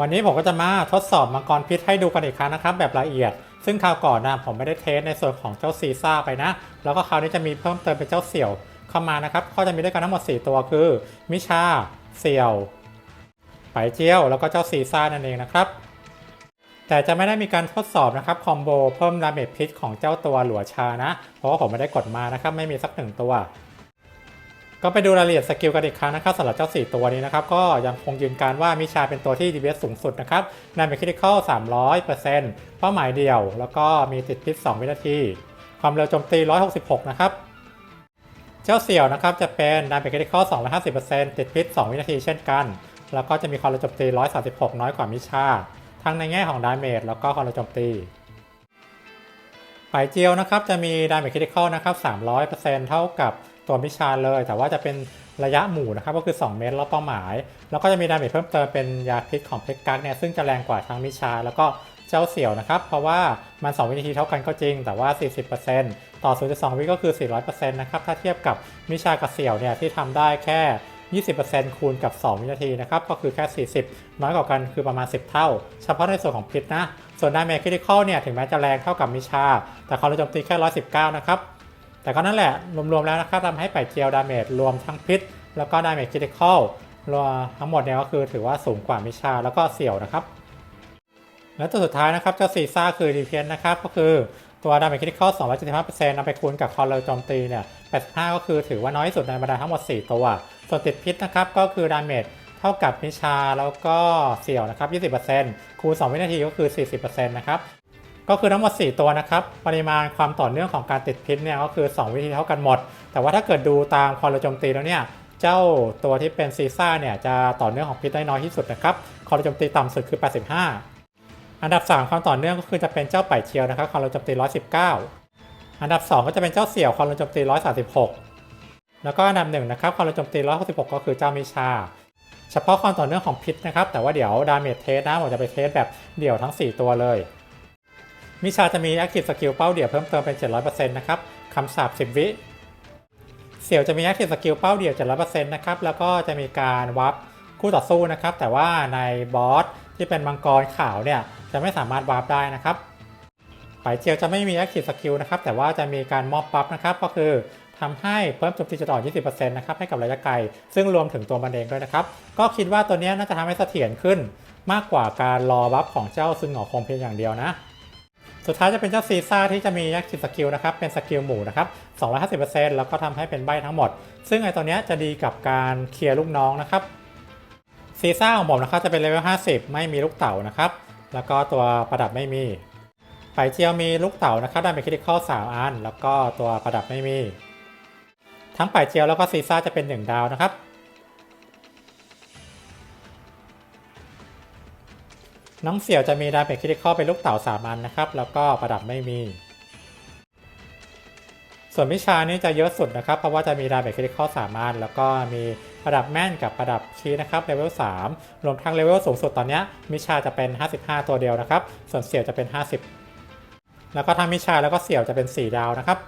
วันนี้ผมก็จะมาทดสอบมังกรพิษให้ดูกันอีกครั้งนะครับ แบบละเอียด ซึ่งคราวก่อนนะผมไม่ได้เทสในส่วนของเจ้าซีซ่าไปนะ แล้วก็คราวนี้จะมีเพิ่มเติมเป็นเจ้าเสี่ยวเข้ามานะครับ ก็จะมีด้วยกันทั้งหมด 4 ตัวคือ มิชา เสี่ยวไปเจียว แล้วก็เจ้าซีซ่านั่นเองนะครับ แต่จะไม่ได้มีการทดสอบนะครับคอมโบเพิ่มดาเมจพิษของเจ้าตัวหลัวชานะ เพราะว่าผมไม่ได้กดมานะครับไม่มีสักหนึ่งตัว ก็ไปดูรายละเอียดสกิลกันอีกครั้งนะครับสำหรับเจ้า 4 ตัวนี้นะครับ ก็ยังคงยืนการว่ามิชาเป็นตัวที่ DPS สูงสุดนะครับนำไปคริติคอล300%เป้าหมายเดียว แล้วก็มีติดพิษ2วินาที ความเร็วโจมตี 166 นะครับ เจ้าเสี่ยวนะครับจะเป็นดาเมจคริติคอล250%ติดพิษ 2 วินาทีเช่นกัน แล้วก็จะมีความเร็วโจมตี 136 น้อยกว่ามิชา ทั้งในแง่ของดาเมจแล้วก็ความเร็วโจมตีฝ่ายเจียวนะครับจะมีดาเมจคริติคอลนะครับ300%เท่ากับ ตัวมิชาเลย แต่ว่าจะเป็นระยะหมู่นะครับก็คือ 2 เมตรรอบเป้าหมาย แล้วก็จะมีดาเมจเพิ่มเติมเป็นยาพิษของเพกกัสเนี่ยซึ่งจะแรงกว่าทั้งมิชา แล้วก็เจ้าเสี่ยวนะครับ เพราะว่ามัน 2 วินาทีเท่ากันก็จริง แต่ว่า 40%ต่อ 0.2 วิก็คือ 400%นะครับถ้าเทียบกับมิชากับเสี่ยวเนี่ยที่ทำได้แค่ 20%คูณกับ 2 วินาทีนะครับก็คือแค่ 40 น้อยกว่ากันคือประมาณ 10 เท่า เฉพาะในส่วนของพิษนะส่วนดาเมจคริติคอลเนี่ยถึงแม้จะแรงเท่ากับมิชา แต่ควาโจมตีแค่ 119 นะครับ แต่ก็นั่นแหละ รวมๆแล้วนะครับทำให้ไปเจียวดาเมจรวมทั้งพิษ แล้วก็ดาเมจคริติคอลรวมทั้งหมดเนี่ยก็คือถือว่าสูงกว่ามิชาแล้วก็เสี่ยวนะครับ และตัวสุดท้ายนะครับเจ้าซีซ่าคือดีเพนนะครับก็คือตัวดาเมจคริติคอล275%นำไปคูณกับความเร็วโจมตีเนี่ย85 ก็คือถือว่าน้อยสุดในบรรดาทั้งหมด 4 ตัว ส่วนติดพิษนะครับก็คือดาเมจเท่ากับมิชาแล้วก็เสี่ยวนะครับ20%คูณ2วินาทีก็คือ 40%นะครับ ก็คือทั้งหมด 4 ตัวนะครับ ปริมาณความต่อเนื่องของการติดพิษเนี่ยก็คือ 2 วิธีเท่ากันหมด แต่ว่าถ้าเกิดดูตามความเร็วโจมตีแล้วเนี่ย เจ้าตัวที่เป็นซีซ่าเนี่ยจะต่อเนื่องของพิษได้น้อยที่สุดนะครับ ความเร็วโจมตีต่ำสุดคือ 85 อันดับ 3 ความต่อเนื่องก็คือจะเป็นเจ้าไป่เชียวนะครับ ความเร็วโจมตี 119 อันดับ 2 ก็จะเป็นเจ้าเสี่ยว ความเร็วโจมตี 136 แล้วก็อันดับ1นะครับ ความเร็วโจมตี 166 ก็คือเจ้ามิชาเฉพาะความต่อเนื่องของพิษนะครับ แต่ว่าเดี๋ยวดาเมจเทสนะผมจะไปเทสแบบเดี่ยวทั้ง 4 ตัวเลย มิชาจะมี Active Skill เป้าเดี่ยวเพิ่มเติมเป็น700%นะครับคำสาป10 วิเสี่ยวจะมี Active Skill เป้าเดี่ยว700%นะครับแล้วก็จะมีการวับคู่ต่อสู้นะครับ แต่ว่าในบอสที่เป็นมังกรขาวเนี่ยจะไม่สามารถวาร์ปได้นะครับไปเจียวจะไม่มี Active Skill นะครับแต่ว่าจะมีการมอบบัฟนะครับก็คือทำให้เพิ่มโจมตีจุดอ่อน 20%นะครับให้กับระยะไกล ซึ่งรวมถึงตัวมันเองด้วยนะครับ ก็คิดว่าตัวนี้น่าจะทำให้เสถียรขึ้น มากกว่าการรอบัฟของเจ้าซึงหงอคงเพียงอย่างเดียวนะ สุดท้ายจะเป็นเจ้าซีซ่าที่จะมียักษ์สกิลนะครับ เป็นสกิลหมู่นะครับ 250%แล้วก็ทำให้เป็นใบทั้งหมด ซึ่งไอตัวเนี้ยจะดีกับการเคลียร์ลูกน้องนะครับ ซีซ่าของผมนะครับจะเป็นเลเวล 50 ไม่มีลูกเต๋านะครับ แล้วก็ตัวประดับไม่มี ไปเจียวมีลูกเต๋านะครับได้เป็นคริติคอล3อัน แล้วก็ตัวประดับไม่มี ทั้งไปเจียวแล้วก็ซีซ่าจะเป็น 1 ดาวนะครับ น้องเสี่ยวจะมีดาเมจคริติคอลเป็นลูกเต๋า3อันนะครับ แล้วก็ประดับไม่มี ส่วนมิชานี่จะเยอะสุดนะครับ เพราะว่าจะมีดาเมจคริติคอล3อันแล้วก็มีประดับแม่นกับประดับคีนะครับเลเวล3รวมทั้งเลเวลสูงสุดตอนนี้มิชาจะเป็น 55 ตัวเดียวนะครับ ส่วนเสี่ยวจะเป็น 50 แล้วก็ทั้งมิชาแล้วก็เสี่ยวจะเป็น 4 ดาวนะครับ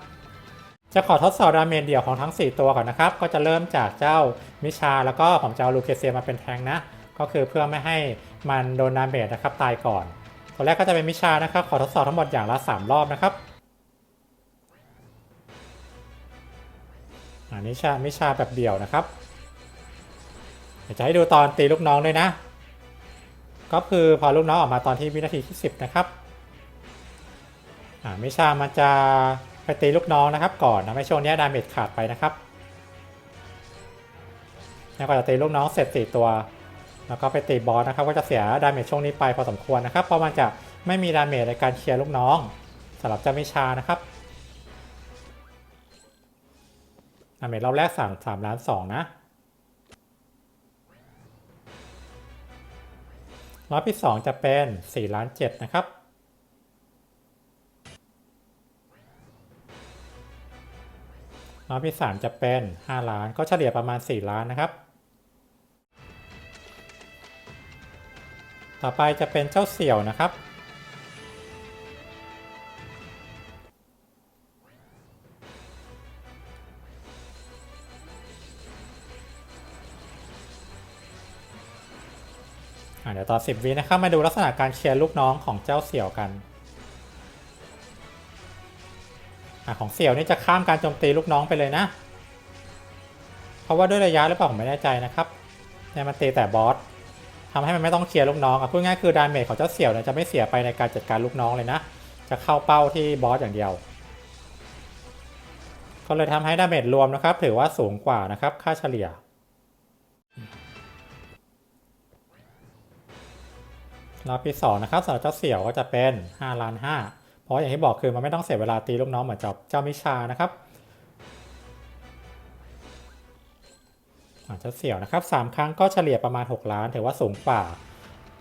จะขอทดสอบดาเมจเดี่ยวของทั้ง 4 ตัวก่อนนะครับ ก็จะเริ่มจากเจ้ามิชาแล้วก็ผมจะเอาลูเคเซียมาเป็นแทงนะ ก็คือเพื่อไม่ให้มันโดนดาเมจนะครับตายก่อน ตัวแรกก็จะเป็นมิชานะครับ ขอทดสอบทั้งหมดอย่างละ 3 รอบนะครับอันนี้ชามิชาแบบเดี่ยวนะครับเดี๋ยวจะให้ดูตอนตีลูกน้องด้วยนะ ก็คือพอลูกน้องออกมาตอนที่วินาทีที่ 10 นะครับอ่ามิชามันจะไปตีลูกน้องนะครับ ก่อนนะไม่ช่วงนี้ดาเมจขาดไปนะครับแล้วก็จะตีลูกน้องเสร็จ4ตัว แล้วก็ไปตีบอสนะครับก็จะเสียดาเมจช่วงนี้ไปพอสมควรนะครับเพราะมันจะไม่มีดาเมจในการเคลียร์ลูกน้องสำหรับเจ้ามิชานะครับดาเมจรอบแรก3 3ล้าน2นะรอบที่2จะเป็น4ล้าน7นะครับรอบที่3จะเป็น5ล้านก็เฉลี่ยประมาณ4ล้านนะครับ ต่อไปจะเป็นเจ้าเสี่ยวนะครับ เดี๋ยวตอน10วินะครับมาดูลักษณะการเคลียร์ลูกน้องของเจ้าเสี่ยวกันอของเสี่ยวนี่จะข้ามการโจมตีลูกน้องไปเลยนะ เพราะว่าด้วยระยะหรือเปล่าผมไม่แน่ใจนะครับเนี่ยมันตีแต่บอส ทำให้มันไม่ต้องเคลียร์ลูกน้องอะพูดง่ายคือดาเมจของเจ้าเสี่ยวเนี่ยจะไม่เสียไปในการจัดการลูกน้องเลยนะ จะเข้าเป้าที่บอสอย่างเดียว ก็เลยทำให้ดาเมจรวมนะครับ ถือว่าสูงกว่านะครับ ค่าเฉลี่ยรอบที่สองนะครับสำหรับเจ้าเสี่ยวก็จะเป็น5ล้าน5เพราะอย่างที่บอกคือมันไม่ต้องเสียเวลาตีลูกน้องเหมือนกับเจ้ามิชานะครับ จ้าเสี่ยวนะครับสามครั้งก็เฉลี่ยประมาณ 6 ล้าน ถือว่าสูงกว่า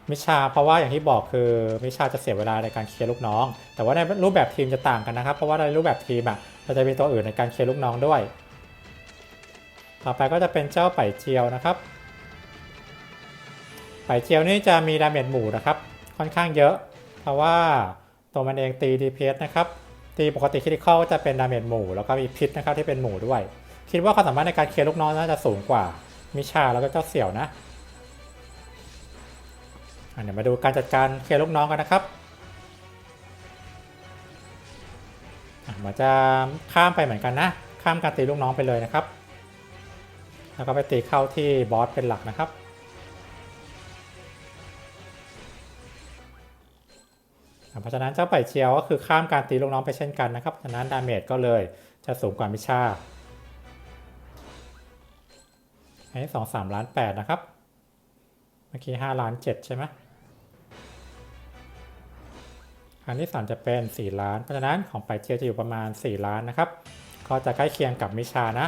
มิชา เพราะว่าอย่างที่บอกคือมิชาจะเสียเวลาในการเคลียร์ลูกน้อง แต่ว่าในรูปแบบทีมจะต่างกันนะครับ เพราะว่าในรูปแบบทีมอะเราจะมีตัวอื่นในการเคลียร์ลูกน้องด้วย ต่อไปก็จะเป็นเจ้าไป่เจียวนะครับ ไผ่เจียวนี่จะมีดาเมจหมู่นะครับ ค่อนข้างเยอะ เพราะว่าตัวมันเองตี DPS นะครับตีปกติคริติคอลจะเป็นดาเมจหมู่แล้วก็มีพิษนะครับที่เป็นหมู่ด้วย คิดว่าความสามารถในการเคลียร์ลูกน้องน่าจะสูงกว่า มิชาแล้วก็เจ้าเสี่ยวนะอะเดี๋ยวมาดูการจัดการเคลียร์ลูกน้องกันนะครับอะมันจะข้ามไปเหมือนกันนะ ข้ามการตีลูกน้องไปเลยนะครับ แล้วก็ไปตีเข้าที่บอสเป็นหลักนะครับเพราะฉะนั้นเจ้าไผ่เชียวก็คือข้ามการตีลูกน้องไปเช่นกันนะครับ ฉะนั้นดาเมจก็เลยจะสูงกว่ามิชา อันนี้สองสามล้านแปดนะครับ เมื่อกี้ห้าล้านเจ็ดใช่ไหมอันที่สามจะเป็นสี่ล้าน เพราะฉะนั้นของไผ่เชียจะอยู่ประมาณสี่ล้านนะครับ ก็จะใกล้เคียงกับมิชานะ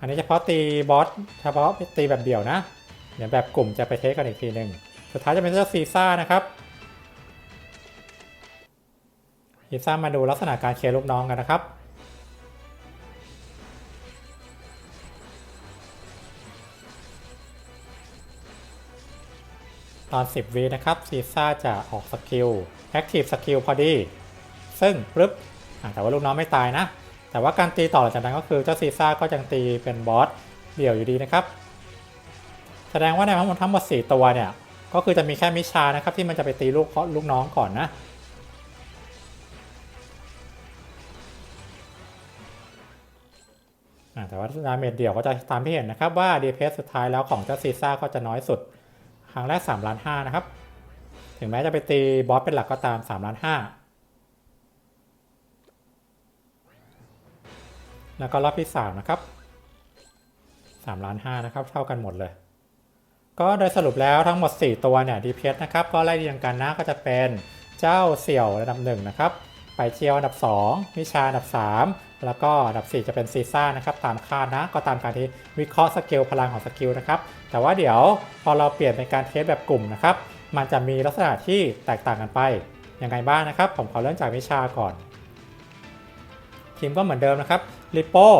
อันนี้เฉพาะตีบอสเฉพาะตีแบบเดี่ยวนะ เดี๋ยวแบบกลุ่มจะไปเทสกันอีกทีหนึ่งสุดท้ายจะเป็นเจ้าซีซ่านะครับยิซ่ามาดูลักษณะการเคลียร์ลูกน้องกันนะครับ ตอน 10วีนะครับซีซ่าจะออกสกิล Active Skill พอดี ซึ่งปึ๊บแต่ว่าลูกน้องไม่ตายนะ แต่ว่าการตีต่อหลังจากนั้นก็คือเจ้าซีซ่าก็ยังตีเป็นบอสเดี่ยวอยู่ดีนะครับ แสดงว่าในทั้งหมดทั้งหมด4ตัวเนี่ย ก็คือจะมีแค่มิชานะครับที่มันจะไปตีลูกลูกน้องก่อนนะแต่ว่าดาเมจเดี่ยวก็จะตามที่เห็นนะครับว่า DPS สุดท้ายแล้วของเจ้าซีซ่าก็จะน้อยสุด ครั้งแรก3ล้าน5นะครับ ถึงแม้จะไปตีบอสเป็นหลักก็ตาม3ล้าน5แล้วก็รอบที่ 3 นะครับ3ล้าน5นะครับ เท่ากันหมดเลย ก็โดยสรุปแล้วทั้งหมด 4 ตัวเนี่ย DPS นะครับ ก็ไล่เรียงกันนะก็จะเป็นเจ้าเสี่ยวระดับ1นะครับ ไปเชียวอันดับ 2 วิชาอันดับ 3 แล้วก็อันดับ 4 จะเป็นซีซ่านะครับตามคาดนะ ก็ตามการที่วิเคราะห์สกิลพลังของสกิลนะครับ แต่ว่าเดี๋ยวพอเราเปลี่ยนเป็นการเทสแบบกลุ่มนะครับ มันจะมีลักษณะที่แตกต่างกันไป ยังไงบ้างนะครับ ผมขอเริ่มจากวิชาก่อน ทีมก็เหมือนเดิมนะครับลิโป้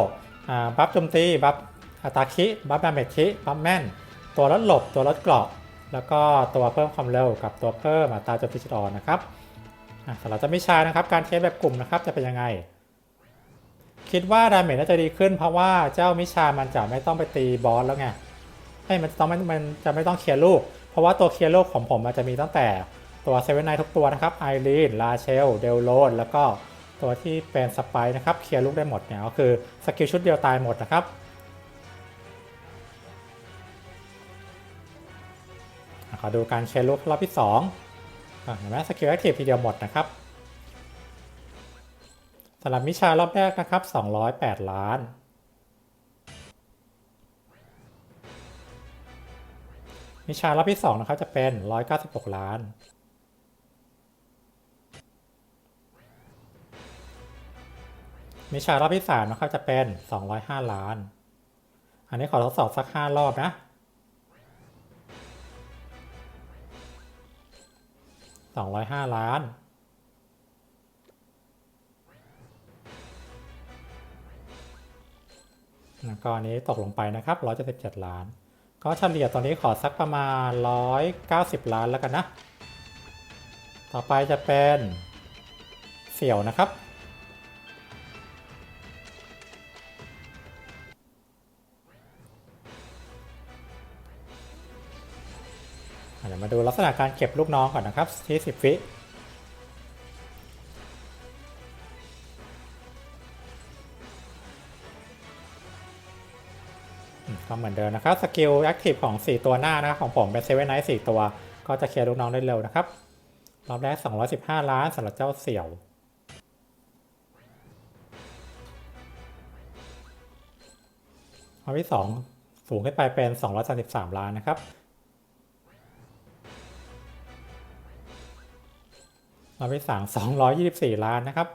บัฟโจมตี บัฟอัตาคิ บัฟดาเมจคิบัฟแม่นตัวลดหลบ ตัวลดเกราะ แล้วก็ตัวเพิ่มความเร็วกับตัวเพิ่มอัตราโจมตีจุดอ่อนนะครับสำหรับจ้ามิชานะครับ การเทสแบบกลุ่มนะครับจะเป็นยังไง คิดว่าดาเมจน่าจะดีขึ้น เพราะว่าเจ้ามิชามันจะไม่ต้องไปตีบอสแล้วไงให้มันต้องมันมันจะไม่ต้องเคลียร์ลูก เพราะว่าตัวเคลียร์ลูกของผมมันจะมีตั้งแต่ตัวเซเว่นไนทุกตัวนะครับไอรีนลาเชลเดลโลนแล้วก็ตัวที่เป็นสไปนะครับเคลียร์ลูกได้หมดเนี่ยก็คือสกิลชุดเดียวตายหมดนะครับขอดูการเคลียร์ลูกรอบที่2อะเห็นไหมสกิลแอคทีฟทีเดียวหมดนะครับ สำหรับมิชารอบแรกนะครับ 208 ล้านมิชารอบที่ 2 นะครับจะเป็น 196 ล้านมิชารอบที่ 3 นะครับจะเป็น 205 ล้าน อันนี้ขอทดสอบสัก 5 รอบนะ 205 ล้าน แล้วก็อันนี้ตกลงไปนะครับ177 ล้าน ก็เฉลี่ยตอนนี้ขอสักประมาณ 190 ล้านแล้วกันนะ ต่อไปจะเป็นเสี่ยวนะครับ เดี๋ยวมาดูลักษณะการเก็บลูกน้องก่อนนะครับที่สิบวิ ก็เหมือนเดิมนะครับสกิลแอคทีฟของ 4 ตัวหน้านะครับของผมเป็นเซเว่นไนท์4ตัว ก็จะเคลียร์ลูกน้องได้เร็วนะครับ รอบแรก 215 ล้านสำหรับเจ้าเสี่ยว รอบที่ 2 สูงขึ้นไปเป็น 233 ล้านนะครับรอบที่สาม224 ล้านนะครับ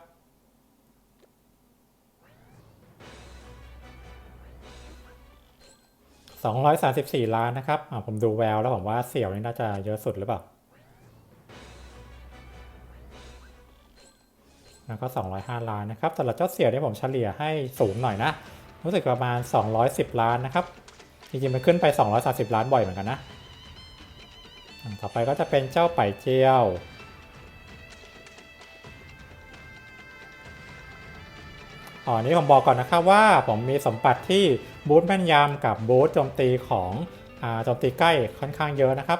234 ล้านนะครับผมดูแววแล้วผมว่าเสี่ยวนี่น่าจะเยอะสุดหรือเปล่า แล้วก็ 205 ล้านนะครับสำหรับเจ้าเสี่ยวนี่ผมเฉลี่ยให้สูงหน่อยนะ รู้สึกประมาณ 210 ล้านนะครับ จริงๆมันขึ้นไป 230 ล้านบ่อยเหมือนกันนะ ต่อไปก็จะเป็นเจ้าไปเจียว อ๋อนี้ผมบอกก่อนนะครับว่าผมมีสมบัติที่บูทแม่นยำกับบูทโจมตีของโจมตีใกล้ค่อนข้างเยอะนะครับ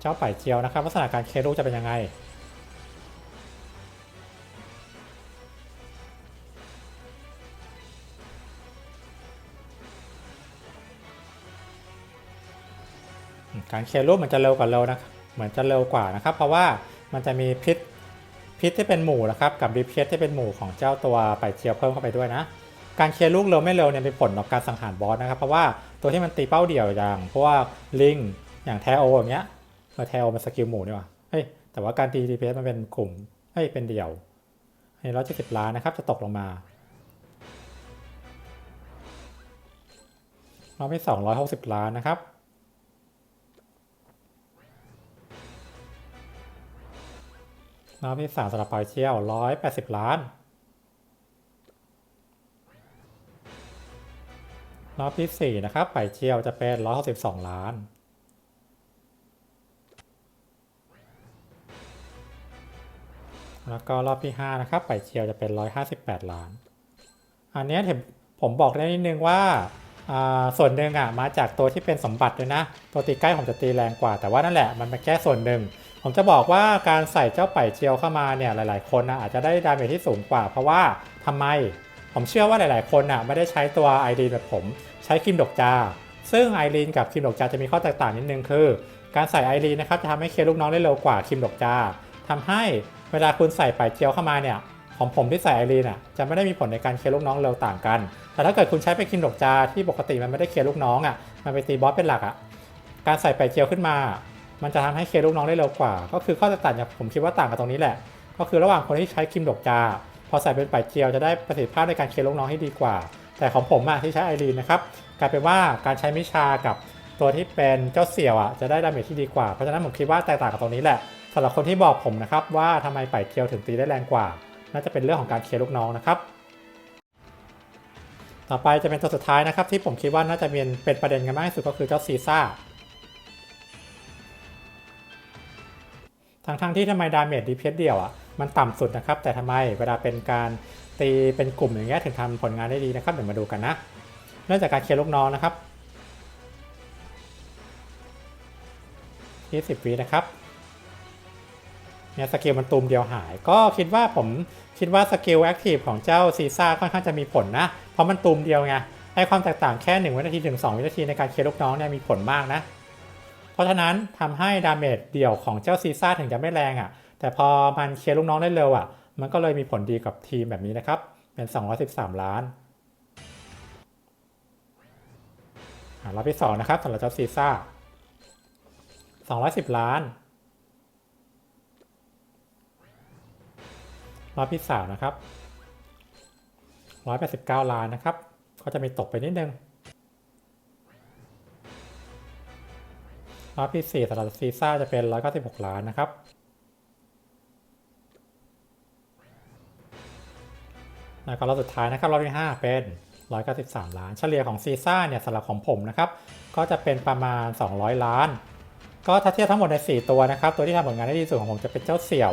เจ้าป่ายเจียวนะครับลักษณะการเคลูจะเป็นยังไงการเคลียร์รูปมันจะเร็วกว่าเร็วนะเหมือนจะเร็วกว่านะครับ เพราะว่ามันจะมีพิษ พิษที่เป็นหมู่นะครับกับรีเพสที่เป็นหมู่ของเจ้าตัวไปเชียวเพิ่มเข้าไปด้วยนะ การเคลียร์ลูกเร็วไม่เร็วเนี่ยมีผลต่อการสังหารบอสนะครับเพราะว่าตัวที่มันตีเป้าเดี่ยวอย่างเพราะว่าลิงอย่างแทโออย่างเงี้ยเออแทโอมันสกิลหมู่นี่ว่าเฮ้ยแต่ว่าการตีรีเพสมันเป็นกลุ่มเฮ้ยเป็นเดี่ยวให้ร้อยเจ็ดสิบล้านนะครับจะตกลงมารอบที่สองร้อยหกสิบล้านนะครับ รอบที่สามสำหรับปาเชียวร้อยแปดสิบล้าน รอบที่สี่นะครับปาเชียวจะเป็นร้อยหกสิบสองล้านแล้วก็รอบที่ห้านะครับปาเชียวจะเป็นร้อยห้าสิบแปดล้าน อันนี้ผมบอกได้นิดนึงว่าอ่า ส่วนหนึ่งอะมาจากตัวที่เป็นสมบัติด้วยนะ ตัวตีใกล้ผมจะตีแรงกว่า แต่ว่านั่นแหละมันเป็นแค่ส่วนหนึ่ง ผมจะบอกว่าการใส่เจ้าไป่เจียวเข้ามาเนี่ยหลาย ๆ คนนะอาจจะได้ดาเมจที่สูงกว่า เพราะว่าทำไม ผมเชื่อว่าหลาย ๆ คนนะไม่ได้ใช้ตัวไอรีนแบบผมใช้ครีมดอกจา ซึ่งไอรีนกับครีมดอกจาจะมีข้อแตกต่างนิดนึงคือ การใส่ไอรีนนะครับจะทำให้เคลียร์ลูกน้องได้เร็วกว่าครีมดอกจาทำให้เวลาคุณใส่ไป่เจียวเข้ามาเนี่ยของผมที่ใส่ไอรีนอะจะไม่ได้มีผลในการเคลียร์ลูกน้องเร็วต่างกัน แต่ถ้าเกิดคุณใช้เป็นครีมดอกจาที่ปกติมันไม่ได้เคลียร์ลูกน้องอะมันไปตีบอสเป็นหลักอะการใส่ไป่เจียวขึ้นมา มันจะทำให้เคลียร์ลูกน้องได้เร็วกว่า ก็คือข้อแตกต่างเนี่ยผมคิดว่าต่างกันตรงนี้แหละ ก็คือระหว่างคนที่ใช้ครีมดอกจา พอใส่เป็นป่ายเจียวจะได้ประสิทธิภาพในการเคลียร์ลูกน้องให้ดีกว่า แต่ของผมอะที่ใช้ไอรีนนะครับกลายเป็นว่าการใช้มิชากับตัวที่เป็นเจ้าเสี่ยวอะจะได้ดาเมจที่ดีกว่า เพราะฉะนั้นผมคิดว่าแตกต่างกับตรงนี้แหละสำหรับคนที่บอกผมนะครับว่าทำไมป่ายเจียวถึงตีได้แรงกว่า น่าจะเป็นเรื่องของการเคลียร์ลูกน้องนะครับต่อไปจะเป็นตัวสุดท้ายนะครับที่ผมคิดว่าน่าจะเป็นเป็นประเด็นกันมากที่สุดก็คือเจ้าซีซ่า ทั้งทั้งๆที่ทำไมดาเมจดีเพสเดียวอะมันต่ำสุดนะครับ แต่ทำไมเวลาเป็นการตีเป็นกลุ่มอย่างเงี้ยถึงทำผลงานได้ดีนะครับเดี๋ยวมาดูกันนะเนื่องจากการเคลียร์ลูกน้องนะครับ20วินะครับเนี่ยสกิลมันตูมเดียวหาย ก็คิดว่าผมคิดว่าสกิลแอคทีฟของเจ้าซีซ่าค่อนข้างจะมีผลนะ เพราะมันตูมเดียวไงไอความแตกต่างแค่ 1 วินาทีถึง 2 วินาทีในการเคลียร์ลูกน้องเนี่ยมีผลมากนะ เพราะฉะนั้นทำให้ดาเมจเดี่ยวของเจ้าซีซ่าถึงจะไม่แรงอะ่ะ แต่พอมันเคลียร์ลูกน้องได้เร็วอะ่ะ มันก็เลยมีผลดีกับทีมแบบนี้นะครับ เป็น 213 ล้านอ่ารอบที่2นะครับสำหรับเจ้าซีซ่า210 ล้านรอบที่3นะครับ 189 ล้านนะครับ ก็จะมีตกไปนิดนึง รอบที่ 4สำหรับซีซ่าจะเป็น 196 ล้านนะครับ แล้วก็รอบสุดท้ายนะครับรอบที่ 5 เป็น 193 ล้าน เฉลี่ยของซีซ่าเนี่ยสำหรับของผมนะครับ ก็จะเป็นประมาณ 200 ล้าน ก็ถ้าเทียบทั้งหมดใน 4 ตัวนะครับ ตัวที่ทำผลงานได้ดีสุดของผมจะเป็นเจ้าเสี่ยว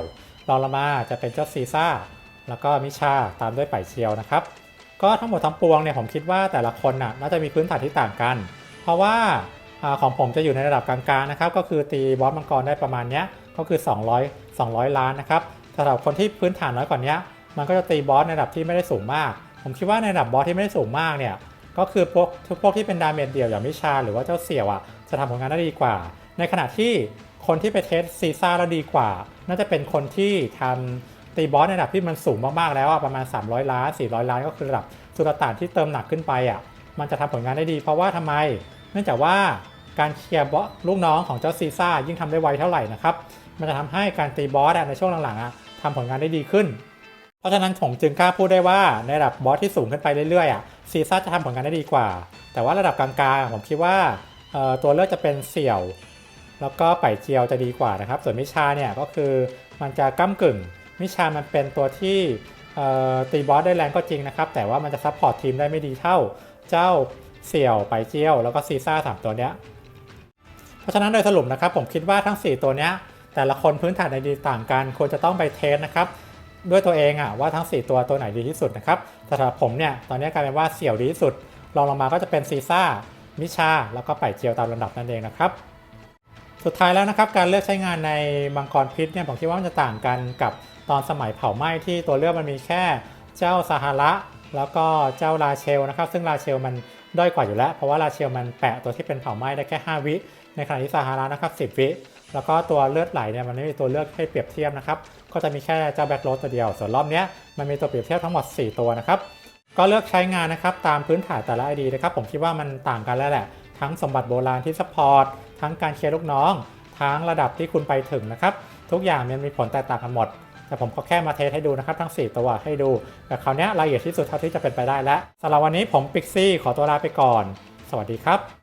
รอลมาจะเป็นเจ้าซีซ่า แล้วก็มิชาตามด้วยไปเชียวนะครับ ก็ทั้งหมดทั้งปวงเนี่ยผมคิดว่าแต่ละคนน่ะน่าจะมีพื้นฐานที่ต่างกัน เพราะว่า ของผมจะอยู่ในระดับกลางๆนะครับก็คือตีบอสมังกรได้ประมาณเนี้ยก็คือ 200 200 ล้านนะครับสำหรับคนที่พื้นฐานน้อยกว่านี้มันก็จะตีบอสในระดับที่ไม่ได้สูงมาก ผมคิดว่าในระดับบอสที่ไม่ได้สูงมากเนี่ยก็คือพวกทุกพวกที่เป็นดาเมจเดี่ยวอย่างมิชา หรือว่าเจ้าเสี่ยวอะจะทำผลงานได้ดีกว่า ในขณะที่คนที่ไปเทสซีซ่าแล้วดีกว่า น่าจะเป็นคนที่ทำตีบอสในระดับที่มันสูงมากๆแล้วอะประมาณ 300 ล้าน 400 ล้าน ก็คือระดับสุลต่านที่เติมหนักขึ้นไปอะมันจะทำผลงานได้ดี เพราะว่าทำไม เนื่องจากว่า การเคลียร์บอสลูกน้องของเจ้าซีซ่ายิ่งทำได้ไวเท่าไหร่นะครับ มันจะทำให้การตีบอสในช่วงหลังๆอะทำผลงานได้ดีขึ้น เพราะฉะนั้นผมจึงกล้าพูดได้ว่าในระดับบอสที่สูงขึ้นไปเรื่อยๆอะซีซ่าจะทำผลงานได้ดีกว่า แต่ว่าระดับกลางๆผมคิดว่าตัวเลือกจะเป็นเสี่ยว แล้วก็ไป่เจียวจะดีกว่านะครับ ส่วนมิชาเนี่ยก็คือมันจะก้ากึ่ง มิชามันเป็นตัวที่ตีบอสได้แรงก็จริงนะครับ แต่ว่ามันจะซัพพอร์ตทีมได้ไม่ดีเท่าเจ้าเสี่ยวไปเจียว แล้วก็ซีซ่าสามตัวเนี้ย เพราะฉะนั้นโดยสรุปนะครับผมคิดว่าทั้ง 4 ตัวเนี้ยแต่ละคนพื้นฐานในดีต่างกัน ควรจะต้องไปเทสนะครับด้วยตัวเองอะว่าทั้ง 4 ตัวตัวไหนดีที่สุดนะครับแต่สำหรับผมเนี่ยตอนนี้กลายเป็นว่าเสี่ยวดีที่สุดรองลงมาก็จะเป็นซีซ่ามิชา แล้วก็ไปเจียวตามลำดับนั่นเองนะครับ สุดท้ายแล้วนะครับการเลือกใช้งานในมังกรพิษเนี่ยผมคิดว่ามันจะต่างกันกับตอนสมัยเผาไหม้ที่ตัวเลือกมันมีแค่เจ้าซาฮาระแล้วก็เจ้าราเชลนะครับ ซึ่งราเชลมัน ด้อยกว่าอยู่แล้ว เพราะว่าราเชลมันแปะตัวที่เป็นเผาไหม้ได้แค่ 5 วิ ในขณะที่ซาฮาระนะครับ 10 วิ แล้วก็ตัวเลือดไหลเนี่ยมันไม่มีตัวเลือกให้เปรียบเทียบนะครับ ก็จะมีแค่เจ้าแบ็คโรสตัวเดียว ส่วนรอบเนี้ยมันมีตัวเปรียบเทียบทั้งหมด 4 ตัวนะครับ ก็เลือกใช้งานนะครับตามพื้นฐานแต่ละ ID นะครับ ผมคิดว่ามันต่างกันแล้วแหละ ทั้งสมบัติโบราณที่ซัพพอร์ต ทั้งการเคลียร์ลูกน้อง ทั้งระดับที่คุณไปถึงนะครับ ทุกอย่างมันมีผลแตกต่างกันหมด แต่ผมก็แค่มาเทสให้ดูนะครับทั้ง 4 ตัวให้ดู แต่คราวนี้ยละเอียดที่สุดเท่าที่จะเป็นไปได้แล้วสำหรับวันนี้ผมปิกซี่ขอตัวลาไปก่อน สวัสดีครับ